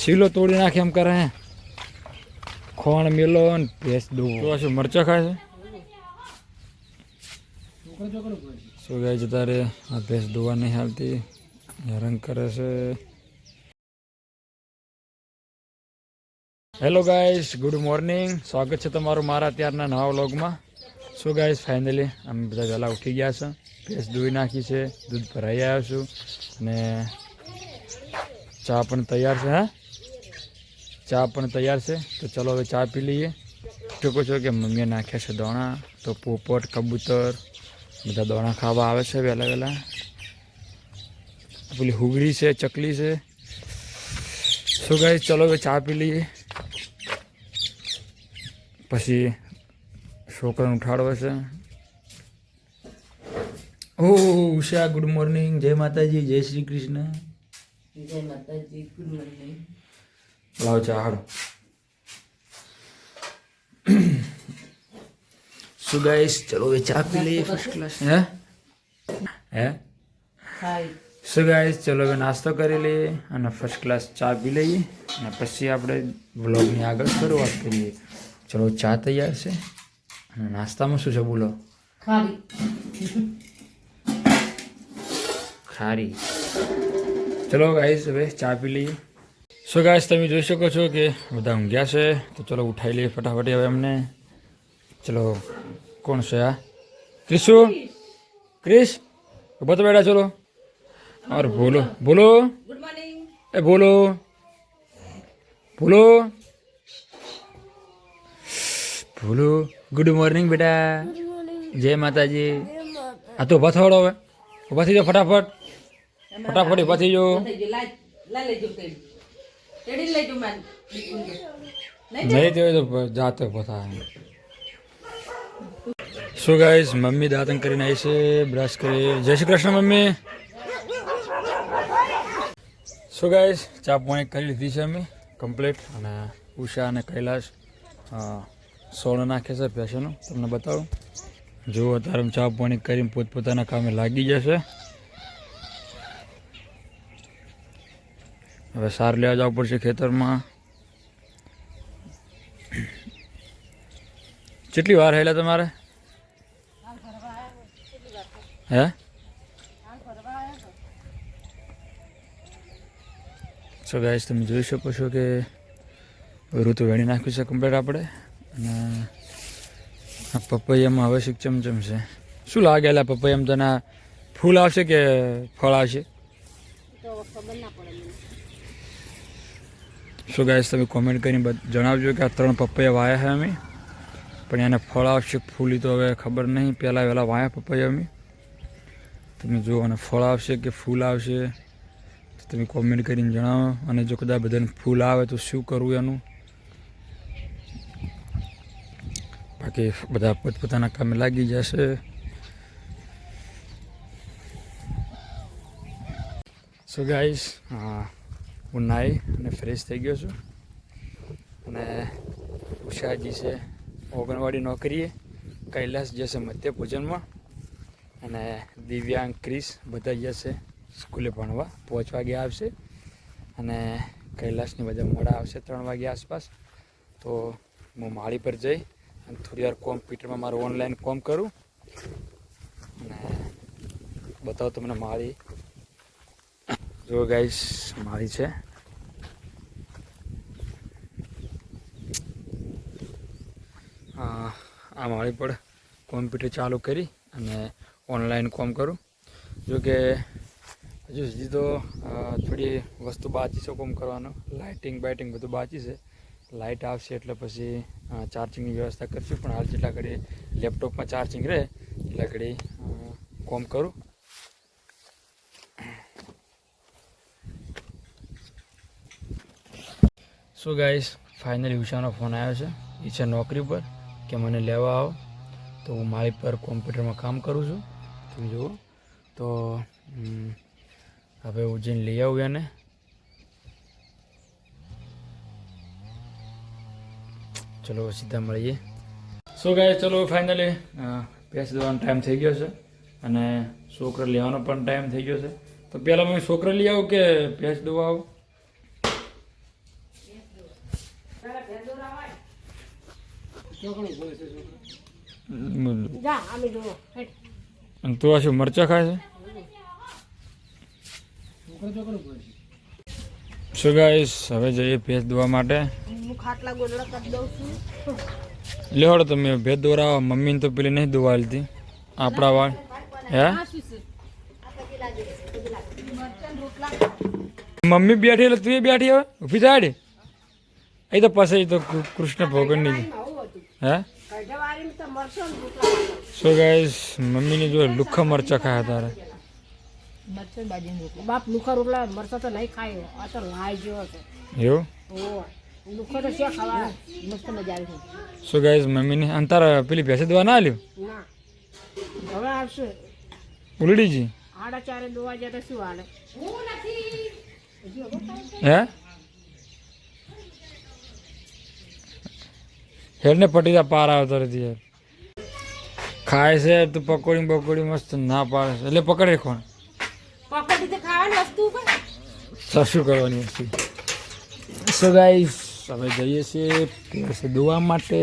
શીલો તોડી નાખે એમ કરે. ખોણ મેલો ને ભેંસ દોવો. તો શું મરચા ખાય છે? શું ગાય છે તારે? આ ભેંસ દોવા નહીં હાલતી. હેરાન કરે છે. હેલો ગાઈસ ગુડ મોર્નિંગ સ્વાગત છે તમારું મારા ત્યારના નવા વ્લોગમાં. શું ગાઈસ ફાઇનલી અમે બધા વહેલા ઉઠી ગયા છે. ભેંસ દોઈ નાખી છે દૂધ ભરાઈ આવ્યો છું. અને ચા પણ તૈયાર છે હા? ચા પણ તૈયાર છે તો ચલો હવે ચા પી લઈએ શકો છો કે મમ્મીએ નાખ્યા છે દોણા તો પોપટ કબૂતર બધા દોણા ખાવા આવે છે વહેલા વહેલા પેલી હુગડી છે ચકલી છે શું ગાઈસ ચલો હવે ચા પી લઈએ પછી છોકરાને ઉઠાડવા છે ઓ ઉષા ગુડ મોર્નિંગ જય માતાજી જય શ્રી કૃષ્ણ જય માતાજી ગુડ મોર્નિંગ લાવ ચા હાડો ગાઈસ ચલો હવે ચા પી લઈએ ફર્સ્ટ ક્લાસ હે હે હાય શું ગાઈસ ચલો હવે નાસ્તો કરી લઈએ અને ફર્સ્ટ ક્લાસ ચા પી લઈએ અને પછી આપણે વ્લોગની આગળ શરૂઆત કરીએ ચલો ચા તૈયાર છે અને નાસ્તામાં શું છે બોલો ખારી ચલો ગાઈસ હવે ચા પી લઈએ સો ગાય તમે જોઈ શકો છો કે બધા ઊંઘ્યા છે. તો ચલો ઉઠાઈ લઈએ ફટાફટ હવે અમને. ચલો કોણ છે આ? ક્રિશુ ક્રિશ? ઊભો તો બેઠા ચલો. ઓર બોલો. બોલો. એ બોલો. બોલો. બોલો. ગુડ મોર્નિંગ બેટા. જય માતાજી. આ તો ઊભા થવાડો હવે. ઊભા થઈ જાઓ ફટાફટ. ફટાફટ ઊભા થઈ જાઓ. લાઈ લાઈ તેડી લેજો માન નહીં નહીં તે તો જાતે પોતા શું ગાઈસ મમ્મી દાંતન કરીને આવી છે બ્રશ કરી જય શ્રી કૃષ્ણ મમ્મી શું ગાઈસ ચા પાણી કરી લીધી છે અમે કમ્પ્લીટ અને ઉષા અને કૈલાશ સોણ નાખે છે પેશનો તમને બતાવું જુઓ અત્યારે ચા પાણી કરીને પોતપોતાના કામે લાગી જશે હવે સાર લેવા જવું પડશે ખેતરમાં. કેટલી વાર હેલા તમારે? હે? સો ગાઈસ તમે જોઈ શકો છો કે ઋતુ વેણી નાખ્યું છે કમ્પ્લીટ આપણે. અને આ પપૈયામાં હવે શીખ ચમચમ છે? શું લાગે એલા પપૈયામાં તને ફૂલ આવશે કે ફળ આવશે? સો ગાઈસ તમે કોમેન્ટ કરીને જણાવજો કે આ ત્રણ પપૈયા વાયા છે અમે. પણ એને ફળ આવશે ફૂલી તો હવે ખબર નહીં. પહેલાં વહેલા વાયા પપૈયા અમે. તમે જુઓ, અને ફળ આવશે કે ફૂલ આવશે? તમે કોમેન્ટ કરીને જણાવો. અને જો કદાચ બધાને ફૂલ આવે તો શું કરવું એનું? બાકી બધા પોતપોતાના કામે લાગી જશે. સો ગાઈસ હું. નાહી અને ફ્રેશ થઈ ગયો છું અને ઉષાજી છે ઓગણવાડી નોકરીએ કૈલાસ જશે મધ્ય પૂજનમાં અને દિવ્યાંગ ક્રિસ બધા જશે સ્કૂલે ભણવા પાંચ વાગે આવશે અને કૈલાસની બધા મોડા આવશે ત્રણ વાગે આસપાસ તો હું માળી પર જઈ અને થોડી વાર કોમ્પ્યુટરમાં મારું ઓનલાઈન કોમ કરું અને બતાવો તમને માળી જો ગાઈસ મારી છે. આ મારી પર કોમ્પ્યુટર ચાલુ કરી અને ઓનલાઈન કોમ કરું. જો કે હજુ સુધી તો થોડી વસ્તુ બાકી છે કોમ કરવાનું. લાઇટિંગ બાઇટિંગ બધું બાકી છે. લાઇટ આવશે એટલે પછી ચાર્જિંગની વ્યવસ્થા કરીશું. પણ હાલ જેટલા ઘડી લેપટોપમાં ચાર્જિંગ રહે, એટલા ઘડી કોમ કરું. સો ગાઈસ ફાઇનલી ઉષાનો ફોન આવ્યો છે. એ છે નોકરી પર કે મને લેવા આવો. તો હું મારી પર કોમ્પ્યુટરમાં કામ કરું છું. તમે જુઓ. તો હવે હું જઈને લઈ આવું એને. ચલો સીધા મળીએ. સો ગાય ચલો ફાઇનલી ભેંસ દેવાનો ટાઈમ થઈ ગયો છે. અને છોકરા લેવાનો પણ ટાઈમ થઈ ગયો છે. તો પહેલાં મેં છોકરા લઈ આવું કે ભેંસ દોવા આવું જા અમે જુઓ હેઠ. અને તું આ શું મરચા ખાય છે? શું ગાઈસ હવે જઈએ ભેજ દોવા માટે. હું ખાટલા ગોદડા કરી દઉં લેવડો તમે ભેંસ દોરાવો મમ્મીને તો પેલી નહીં દોવા લીધી આપણા વાળ. હે? મમ્મી બેઠી એટલે તું બેઠી હવે? ઊભી થાય એ તો પછી તો કૃષ્ણ ભોગન છે. હે? સો ગાઈસ મમ્મીની જો લુખ્ખા મરચા ખાયા તારે બાપ લુખા રોટલા મરચાં તો નહીં ખાય. આ તો લાય જેવો છે. એવું? લુખો સો ગાઈસ મમ્મીને અને પેલી ભેંસે દવા ના આલ્યું? હવે આવશે. ઉલડીજી આડા ચારે દોવા જાય તો શું હાલે? હે? હેરને પટીતા પાર આવતો રહેતી યાર ખાય છે તું પકોડી બકોડી મસ્ત ના પાડે છે. એટલે પકડે કોણ શું કરવાની વસ્તુ? સો ગાઈસ હવે જઈએ છીએ દોવા માટે.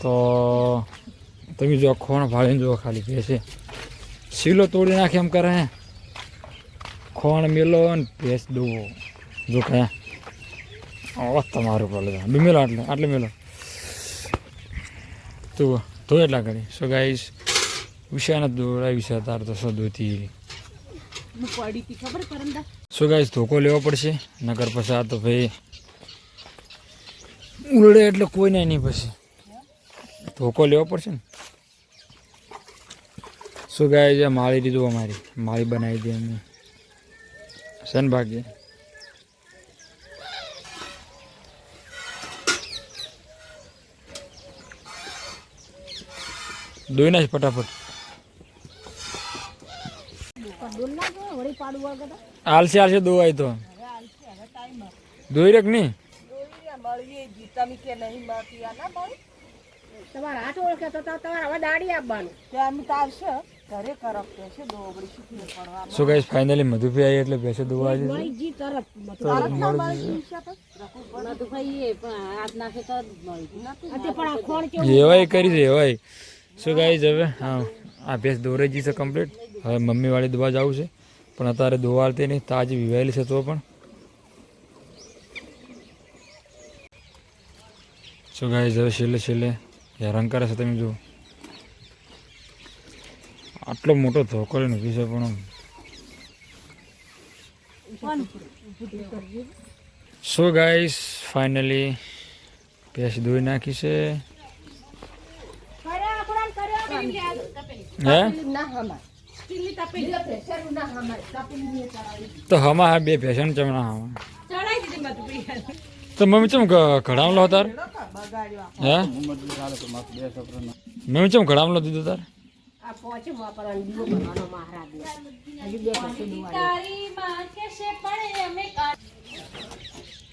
તો તમે જો ખોણ ભાળીને જુઓ ખાલી ભેંસે શીલો તોડી નાખે એમ કરે. ખોણ મેલો ને ભેંસ દોવો. જો કયા ઓ તમારું પડે બી મેલો આટલે આટલે મેલો. તું તો એટલા કરી સો ગાઈસ વિષાને દોરાય છે તાર તો શું દોતી સો ગાઈસ ધોકો લેવો પડશે નગર પછી તો ભાઈ ઉલડે એટલે કોઈને નહીં પછી. ધોકો લેવો પડશે ને. શું ગાય છે માળી દીધું અમારી. માળી બનાવી દે અમે. સન ને દોઈ નાખ ફટાફટ. આલસી ના. ગયો વળી પાડું વગર તો આલસે દોવાય તો દોઈ રખ નહીં તમારા હાથ ઓળખે તો? તો હવે દાડી આપવાનું શું કહીશ ફાઇનલી મધુપી આવી એટલે ભેંસો દોવા આવી મળી તરત એવાય કરી છે એવાય શું ગાઈઝ હવે, હા આ ભેંસ દોરાઈ જઈ છે કમ્પ્લીટ હવે મમ્મીવાળી દવા જવું છે. પણ અત્યારે દોવા નહીં, તાજી વિવાયેલી છે તો પણ. શું ગાઈઝ હવે છેલ્લે છેલ્લે હેરાન છે તમે જુઓ. આટલો મોટો ધોકો લઈને છે પણ સો ગાઈઝ ફાઇનલી ભેંસ ધોઈ નાખી છે. તો હમા હા બે ભેંસણ ચમણા હમા તો મમ્મી ચમ ઘડામલો તાર? હે? મમ્મી ચમ ઘડામલો દીધો તાર?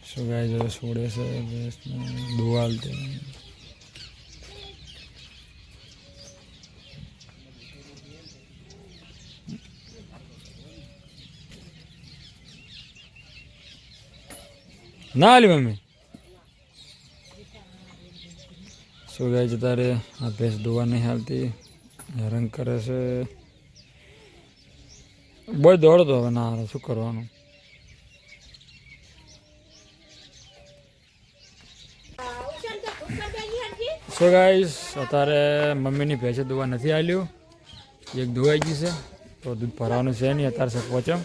શું ગાય જો છોડે છે દોવાલ તે ના આલી મમ્મી શું ગાય છે તારે આ ભેંસ દોવા નહીં હાલતી હેરાન કરે છે બહુ દોડતો હવે ના શું કરવાનું સો ગાઈસ અત્યારે મમ્મીની ભેંસે દોવા નથી આલ્યું એક ધોવાઈ ગઈ છે તો દૂધ ભરવાનું છે નહીં અત્યારે છે પહોંચમ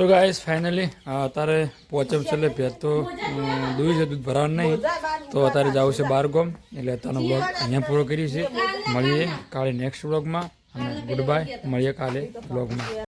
સો ગાઈસ ફાઇનલી અત્યારે પહોંચમ છે એટલે ભેંસ તો દૂધ છે, દૂધ ભરાવાનું નહીં. તો અત્યારે જવું છે બાર ગોમ એટલે અત્યારનો બ્લોગ અહીંયા પૂરો કરીએ છીએ. મળીએ કાલે નેક્સ્ટ બ્લોગમાં અને ગુડ બાય મળીએ કાલે બ્લોગમાં